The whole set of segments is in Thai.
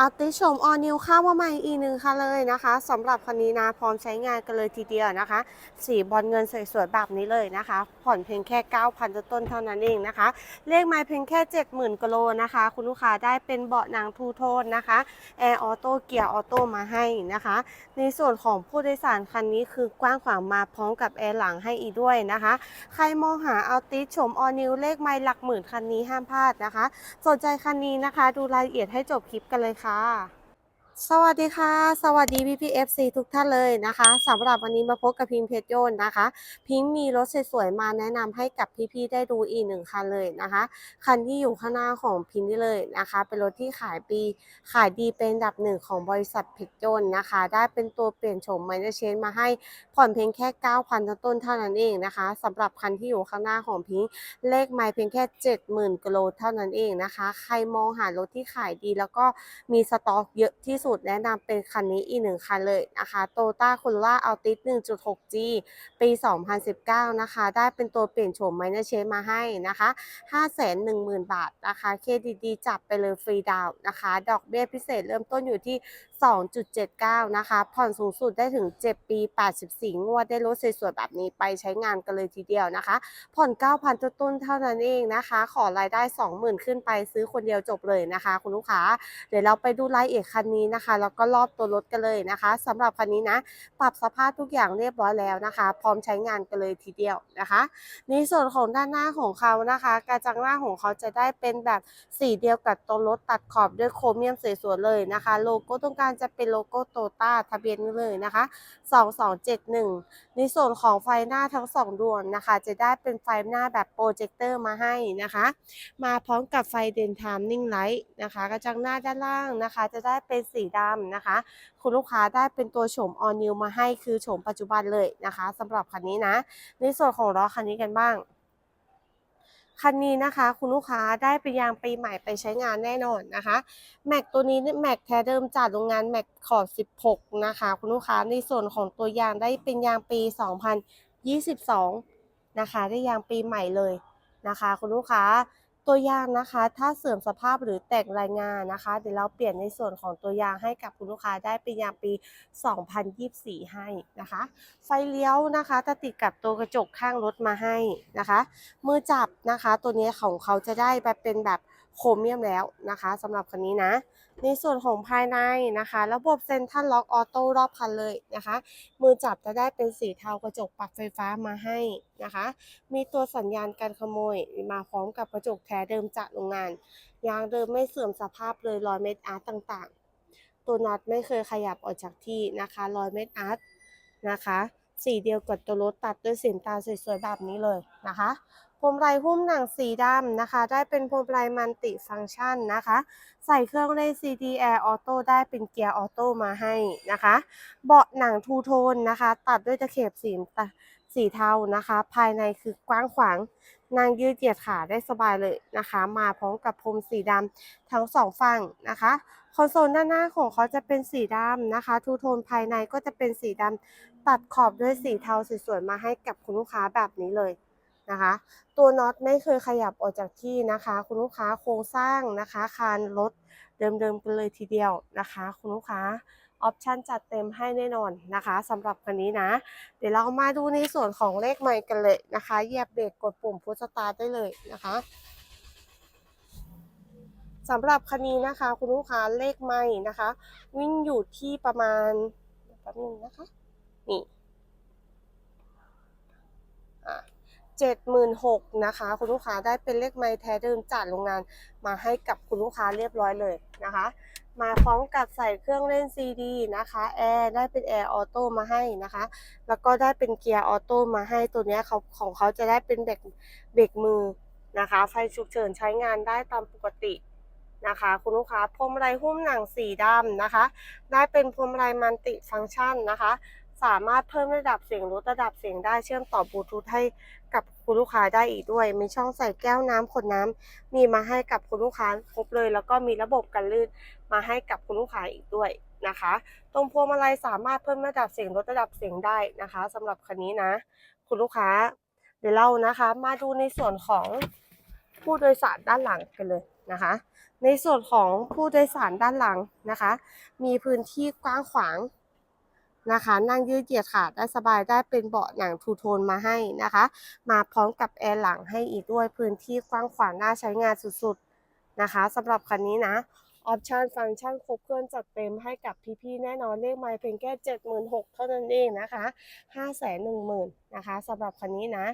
อาติชมออนิวเข้ามาใหม่อีกหนึ่งค่ะเลยนะคะสำหรับคันนี้นะพร้อมใช้งานกันเลยทีเดียวนะคะ สีบอลเงินสวยๆแบบนี้เลยนะคะ ผ่อนเพียงแค่ 9,000ต้นเท่านั้นเองนะคะ เลขไม้เพียงแค่ 70,000กิโลนะคะ คุณลูกค้าได้เป็นเบาะนังทูโทนนะคะแอร์ออโต้เกียร์ออโต้มาให้นะคะ ในส่วนของผู้โดยสารคันนี้คือกว้างขวางมาพร้อมกับแอร์หลังให้อีกด้วยนะคะ ใครมองหาอาติชมออนิวเลขไม้หลักหมื่นคันนี้ห้ามพลาดนะคะ สนใจคันนี้นะคะ ดูรายละเอียดให้จบคลิปกันเลยค่ะ好。 สวัสดีค่ะ สวัสดีพี่พีเอฟซีทุกท่านเลยนะคะสำหรับวันนี้มาพบกับพิมพ์เพชรโยนนะคะ พิมพ์มีรถสวยๆมาแนะนำให้กับพี่ๆได้ดูอีกหนึ่งคันเลยนะคะ คันที่อยู่ข้างหน้าของพิมพ์นี่เลยนะคะ เป็นรถที่ขายปีขายดีเป็นอันดับหนึ่งของบริษัทเพชรโยนนะคะ ได้เป็นตัวเปลี่ยนโฉมไมเนเชนมาให้ผ่อนเพียงแค่9,000ต้นๆเท่านั้นเองนะคะสำหรับคันที่อยู่ข้างหน้าของพิงเลขไม่เพียงแค่ 70,000กิโลเท่านั้นเองนะคะ ใครมองหารถที่ขายดีแล้วก็มีสต็อกเยอะที่สุดแนะนำเป็นคันนี้อีกหนึ่งคันเลยนะคะโตต้าคุล่าอัลติส 1.6G ปี 2019 นะคะ ได้เป็นตัวเปลี่ยนโฉมไมเนเชฟมาให้นะคะ 510,000 บาทนะคะเครดิตดีจับไปเลยฟรีดาวนะคะ ดอกเบี้ยพิเศษเริ่มต้นอยู่ที่2.79 นะคะ ผ่อนสูงสุดได้ถึง 7 ปี 84 งวด ได้รถสวยๆแบบนี้ไปใช้งานกันเลยทีเดียวนะคะ ผ่อน 9,000 ต้นๆเท่านั้นเองนะคะ ขอรายได้ 20,000 ขึ้นไปซื้อคนเดียวจบเลยนะคะ คุณลูกค้า เดี๋ยวเราไปดูรายละเอียดคันนี้นะคะ แล้วก็รอบตัวรถกันเลยนะคะสำหรับคันนี้นะ ปรับสภาพทุกอย่างเรียบร้อยแล้วนะคะ พร้อมใช้งานกันเลยทีเดียวนะคะ ในส่วนของด้านหน้าของเขานะคะ กระจังหน้าของเขาจะได้เป็นแบบสีเดียวกับตัวรถตัดขอบด้วยโครเมียมสวยๆเลยนะคะ โลโก้ตรงกลางจะเป็นโลโก้โตต้าทะเบียนเลยนะคะ 2271 ในส่วนของไฟหน้าทั้งสองดวงนะคะ จะได้เป็นไฟหน้าแบบโปรเจคเตอร์มาให้นะคะ มาพร้อมกับไฟเดนไทม์นิ่งไลท์นะคะ กระจังหน้าด้านล่างนะคะ จะได้เป็นสีดำนะคะ คุณลูกค้าได้เป็นตัวโฉมออนิวมาให้คือโฉมปัจจุบันเลยนะคะสำหรับคันนี้นะ ในส่วนของล้อคันนี้กันบ้าง คันนี้นะคะ คุณลูกค้าได้ไปยางปีใหม่ไปใช้งานแน่นอนนะคะแม็กตัวนี้แม็กแท้เดิมจากโรงงานแม็กขอบ16 นะคะ คุณลูกค้าในส่วนของตัวยางได้เป็นยางปี 2022 นะคะ ได้ยางปีใหม่เลยนะคะ คุณลูกค้า ตัวอย่างนะคะ ถ้าเสื่อมสภาพหรือแตกรายงานนะคะ เดี๋ยวเราเปลี่ยนในส่วนของตัวอย่างให้กับคุณลูกค้าได้เป็นยางปี 2024 ให้นะคะ ไฟเลี้ยวนะคะจะติดกับตัวกระจกข้างรถมาให้นะคะ มือจับนะคะ ตัวนี้ของเขาจะได้แบบเป็นแบบโครเมียมแล้วนะคะสำหรับคันนี้นะ ในส่วนของภายในนะคะ ระบบเซ็นทรัลล็อกออโต้รอบคันเลยนะคะ มือจับจะได้เป็นสีเทากระจกปรับไฟฟ้ามาให้นะคะ มีตัวสัญญาณการขโมยมาพร้อมกับกระจกแท้เดิมจากโรงงาน ยางเดิมไม่เสื่อมสภาพเลยรอยเม็ดอาร์ตต่างๆ ตัวน็อตไม่เคยขยับออกจากที่นะคะรอยเม็ดอาร์ตนะคะ สีเดียวกับตัวรถตัดด้วยสีตาสวยๆแบบนี้เลยนะคะ พวงมลัยหุ้มหนังสีดำนะคะ ได้เป็นพวงมลัยมัลติฟังก์ชันนะคะ ใส่เครื่องเล่น CD Air Auto ได้เป็นเกียร์ออโต้มาให้นะคะ เบาะหนังทูโทนนะคะ ตัดด้วยตะเข็บสีตาสีเทานะคะ ภายในคือกว้างขวางนางยืดเหยียดขาได้สบายเลยนะคะ มาพร้อมกับพรมสีดำทั้งสองฝั่งนะคะคอนโซลด้านหน้าของเขาจะเป็นสีดำนะคะ ทูโทนภายในก็จะเป็นสีดำตัดขอบด้วยสีเทาสวยๆมาให้กับคุณลูกค้าแบบนี้เลย นะคะ ตัวน็อตไม่เคยขยับออกจากที่นะคะ คุณลูกค้าโครงสร้างนะคะ คานรถเดิมๆกันเลยทีเดียวนะคะ คุณลูกค้าออปชันจัดเต็มให้แน่นอนนะคะสำหรับคันนี้นะ เดี๋ยวเรามาดูในส่วนของเลขไมค์กันเลยนะคะเหยียบเบรกกดปุ่มพุชสตาร์ได้เลยนะคะสำหรับคันนี้นะคะ คุณลูกค้าเลขไม่นะคะ วิ่งอยู่ที่ประมาณแป๊บนึงนะคะนี่ เจ็ดหมื่นหกนะคะ คุณลูกค้าได้เป็นเลขไม้แท้เดิมจากโรงงานมาให้กับคุณลูกค้าเรียบร้อยเลยนะคะ มาพร้อมกับใส่เครื่องเล่นซีดีนะคะแอร์ได้เป็นแอร์ออโต้มาให้นะคะ แล้วก็ได้เป็นเกียร์ออโต้มาให้ตัวนี้เขาของเขาจะได้เป็นเบรกเบรกมือนะคะ ไฟฉุกเฉินใช้งานได้ตามปกตินะคะ คุณลูกค้าพวงมลัยหุ้มหนังสีดำนะคะ ได้เป็นพวงมลัยมัลติฟังก์ชันนะคะ สามารถเพิ่มระดับเสียงลดระดับเสียงได้เชื่อมต่อบลูทูธให้กับคุณลูกค้าได้อีกด้วย มีช่องใส่แก้วน้ำขวดน้ำมีมาให้กับคุณลูกค้าครบเลย แล้วก็มีระบบกันลื่นมาให้กับคุณลูกค้าอีกด้วยนะคะ ตรงพวงมาลัยสามารถเพิ่มระดับเสียงลดระดับเสียงได้นะคะสำหรับคันนี้นะ คุณลูกค้าเดี๋ยวเรานะคะ มาดูในส่วนของผู้โดยสารด้านหลังกันเลยนะคะ ในส่วนของผู้โดยสารด้านหลังนะคะ มีพื้นที่กว้างขวาง นะคะ นั่งยืดเหยียดขาได้สบายได้เป็นเบาะหนังทูโทนมาให้นะคะ มาพร้อมกับแอร์หลังให้อีกด้วยพื้นที่กว้างขวางน่าใช้งานสุดๆนะคะสำหรับคันนี้นะออปชันฟังก์ชันครบเครื่องจัดเต็มให้กับพี่ๆแน่นอนเลขไมล์เพียงแค่76,000เท่านั้นเองนะคะ510,000นะคะสำหรับคันนี้นะ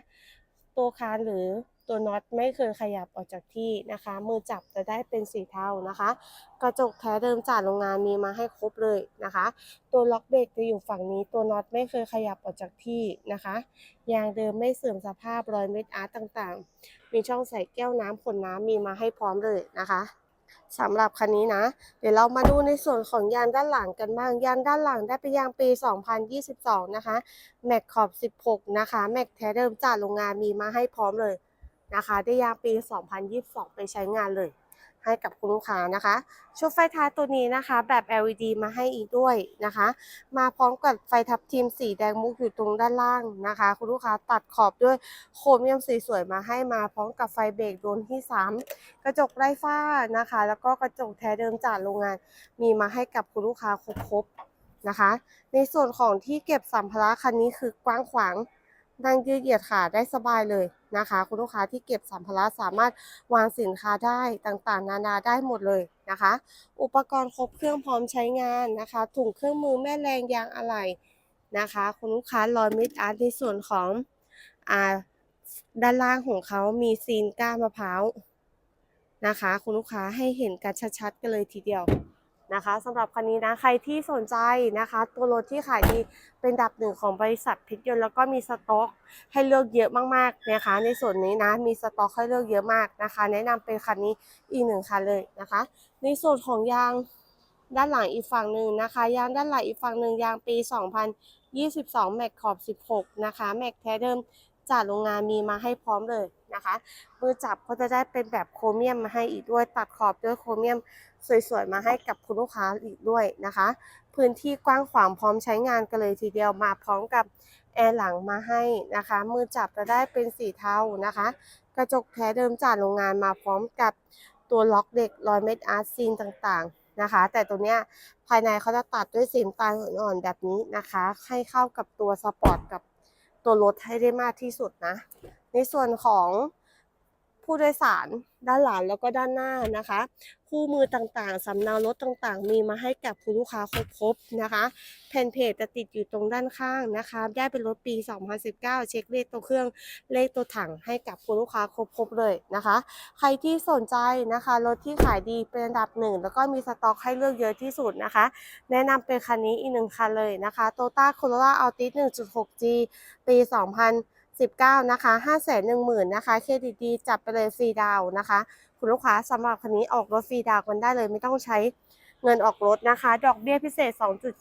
ตัวคานหรือ ตัวน็อตไม่เคยขยับออกจากที่นะคะ มือจับจะได้เป็นสีเทานะคะ กระจกแท้เดิมจากโรงงานมีมาให้ครบเลยนะคะ ตัวล็อกเบรกจะอยู่ฝั่งนี้ ตัวน็อตไม่เคยขยับออกจากที่นะคะยางเดิมไม่เสื่อมสภาพรอยเม็ดอาร์ตต่างๆ มีช่องใส่แก้วน้ำขนน้ำมีมาให้พร้อมเลยนะคะสำหรับคันนี้นะ เดี๋ยวเรามาดูในส่วนของยางด้านหลังกันบ้าง ยางด้านหลังได้เป็นยางปี 2022 นะคะ แม็กขอบ 16 นะคะ แม็กแท้เดิมจากโรงงานมีมาให้พร้อมเลย นะคะได้ยางปี 2022 ไปใช้งานเลย ให้กับคุณลูกค้านะคะชุดไฟท้ายตัวนี้นะคะ แบบ LED มาให้อีกด้วยนะคะ มาพร้อมกับไฟทับทิมสีแดงมุกอยู่ตรงด้านล่างนะคะ คุณลูกค้าตัดขอบด้วยโครเมียมสีสวยมาให้มาพร้อมกับไฟเบรกโดนที่ 3 กระจกไร้ฝ้านะคะ แล้วก็กระจกแท้เดิมจากโรงงาน มีมาให้กับคุณลูกค้าครบๆนะคะ ในส่วนของที่เก็บสัมภาระคันนี้คือกว้างขวาง นั่งยืดเหยียดขาได้สบายเลยนะคะ คุณลูกค้าที่เก็บสัมภาระสามารถวางสินค้าได้ต่างๆ นานาได้หมดเลยนะคะ อุปกรณ์ครบเครื่องพร้อมใช้งานนะคะ ถุงเครื่องมือแม่แรงยางอะไหล่นะคะ คุณลูกค้ารอยมิดอาร์ตในส่วนของอ่าด้านล่างของเขามีซีนก้านมะพร้าวนะคะ คุณลูกค้าให้เห็นกันชัดๆกันเลยทีเดียว นะคะสำหรับคันนี้นะใครที่สนใจนะคะ ตัวรถที่ขายดีเป็นดับหนึ่งของบริษัทพิทยนต์แล้วก็มีสต็อก ให้เลือกเยอะมากๆนะคะในส่วนนี้นะมีสต็อกให้เลือกเยอะมากนะคะ แนะนำเป็นคันนี้อีกหนึ่งคันเลยนะคะ ในส่วนของยางด้านหลังอีกฝั่งหนึ่งนะคะ ยางด้านหลังอีกฝั่งหนึ่งยางปี 2022 แม็กขอบ 16 นะคะ แม็กแท้เดิม จากโรงงานมีมาให้พร้อมเลยนะคะ มือจับก็จะได้เป็นแบบโครเมียมมาให้อีกด้วย ตัดขอบด้วยโครเมียมสวยๆ มาให้กับคุณลูกค้าอีกด้วยนะคะ พื้นที่กว้างขวางพร้อมใช้งานกันเลยทีเดียวมาพร้อมกับแอร์หลังมาให้นะคะ มือจับจะได้เป็นสีเทานะคะ กระจกแท้เดิมจากโรงงานมาพร้อมกับตัวล็อกเด็กรอยเม็ดอาร์ตซีนต่างๆนะคะ แต่ตัวเนี้ยภายในเขาจะตัดด้วยสีน้ำตาลอ่อนๆแบบนี้นะคะ ให้เข้ากับตัวสปอร์ตกับ ตัวรถให้ได้มากที่สุดนะ ในส่วนของ ผู้โดยสารด้านหลังแล้วก็ด้านหน้านะคะ คู่มือต่างๆสำเนารถต่างๆ มีมาให้กับคุณลูกค้าครบๆนะคะ แผ่นเพจจะติดอยู่ตรงด้านข้างนะคะ ได้เป็นรถปี 2019 เช็คเลขตัวเครื่องเลขตัวถังให้กับคุณลูกค้าครบๆเลยนะคะ ใครที่สนใจนะคะรถที่ขายดีเป็นอันดับหนึ่งแล้วก็มีสต็อกให้เลือกเยอะที่สุดนะคะ แนะนำเป็นคันนี้อีกหนึ่งคันเลยนะคะ Toyota Corolla Altis 1.6G ปี 2000 19 นะคะ 510,000นะคะ เครดิตดีจับไปเลยฟรีดาวนะคะ คุณลูกค้าสำหรับคันนี้ออกรถฟรีดาวกันได้เลยไม่ต้องใช้เงินออกรถนะคะ ดอกเบี้ยพิเศษ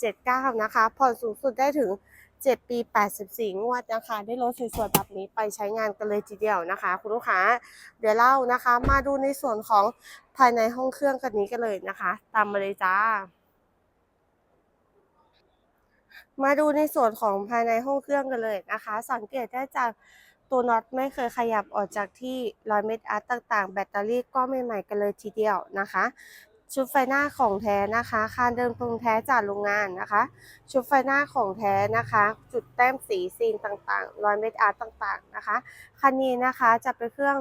2.79 นะคะ ผ่อนสูงสุดได้ถึง 7 ปี 84 งวดนะคะ ได้รถสวยๆแบบนี้ไปใช้งานกันเลยทีเดียวนะคะ คุณลูกค้า เดี๋ยวเล่านะคะ มาดูในส่วนของภายในห้องเครื่องกันนี้กันเลยนะคะ ตามมาเลยจ้า มาดูในส่วนของภายในห้องเครื่องกันเลยนะคะ สังเกตได้จากตัวน็อตไม่เคยขยับออกจากที่รอยเม็ดอาร์ตต่างๆ แบตเตอรี่ก็ใหม่ๆกันเลยทีเดียวนะคะ ชุดไฟหน้าของแท้นะคะคานเดิมตรงแท้จากโรงงานนะคะ ชุดไฟหน้าของแท้นะคะ จุดแต้มสีซีนต่างๆรอยเม็ดอาร์ตต่างๆนะคะคันนี้นะคะจะเป็นเครื่อง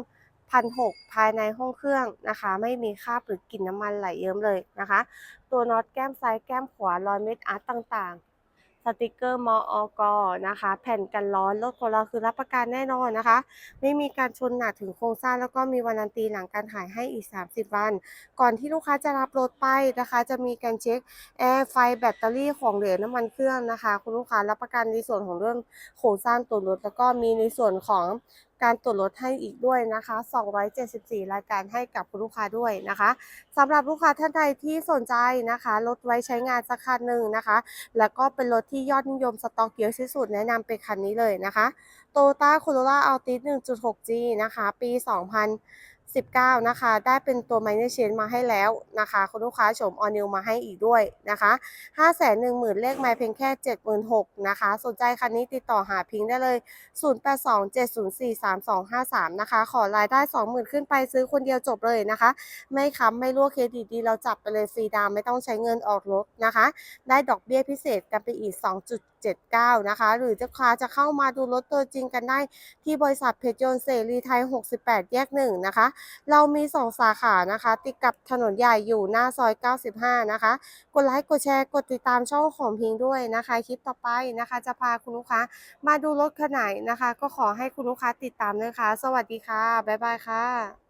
พันหกภายในห้องเครื่องนะคะ ไม่มีคราบหรือกลิ่นน้ำมันไหลเยิ้มเลยนะคะ ตัวน็อตแก้มซ้ายแก้มขวารอยเม็ดอาร์ตต่างๆ ติกเกอร์มออกนะคะ แผ่นกันร้อนรถของเราคือรับประกันแน่นอนนะคะ ไม่มีการชนหนักถึงโครงสร้างแล้วก็มีวารันตีหลังการขายให้อีก 30 วัน ก่อนที่ลูกค้าจะรับรถไปนะคะ จะมีการเช็คแอร์ไฟแบตเตอรี่ของเหลือน้ำมันเครื่องนะคะ คุณลูกค้ารับประกันในส่วนของเรื่องโครงสร้างตัวรถแล้วก็มีในส่วนของ การตรวจรถให้อีกด้วยนะคะ 274 รายการให้กับคุณลูกค้าด้วยนะคะสำหรับลูกค้าท่านใดที่สนใจนะคะ รถไว้ใช้งานสักคันหนึ่งนะคะ แล้วก็เป็นรถที่ยอดนิยมสต็อกเยอะที่สุดแนะนำเป็นคันนี้เลยนะคะ Toyota Corolla Altis 1.6G นะคะ ปี 19 นะคะ ได้เป็นตัว minor change มาให้แล้วนะคะ คุณลูกค้าโฉม all new มาให้อีกด้วยนะคะ510,000 เลขไมเพียงแค่ 76,000นะคะ สนใจคันนี้ติดต่อหาพิงค์ได้เลย 0827043253 นะคะ ขอรายได้ 20,000 ขึ้นไปซื้อคนเดียวจบเลยนะคะ ไม่ค้ำไม่รั่วเครดิตดีเราจับไปเลยฟรีดาวไม่ต้องใช้เงินออกรถนะคะ ได้ดอกเบี้ยพิเศษกันไปอีก 2.79 นะคะ หรือจะค้าจะเข้ามาดูรถตัวจริงกันได้ที่บริษัทเพชรยนต์เสรีไทย 68 แยก1นะคะเรามี 2 สาขานะคะ ติดกับถนนใหญ่อยู่หน้าซอย 95 นะคะ กดไลค์กดแชร์กดติดตามช่องของพิงด้วยนะคะ คลิปต่อไปนะคะ จะพาคุณลูกค้ามาดูรถคันไหนนะคะ ก็ขอให้คุณลูกค้าติดตามนะคะ สวัสดีค่ะ บ๊ายบายค่ะ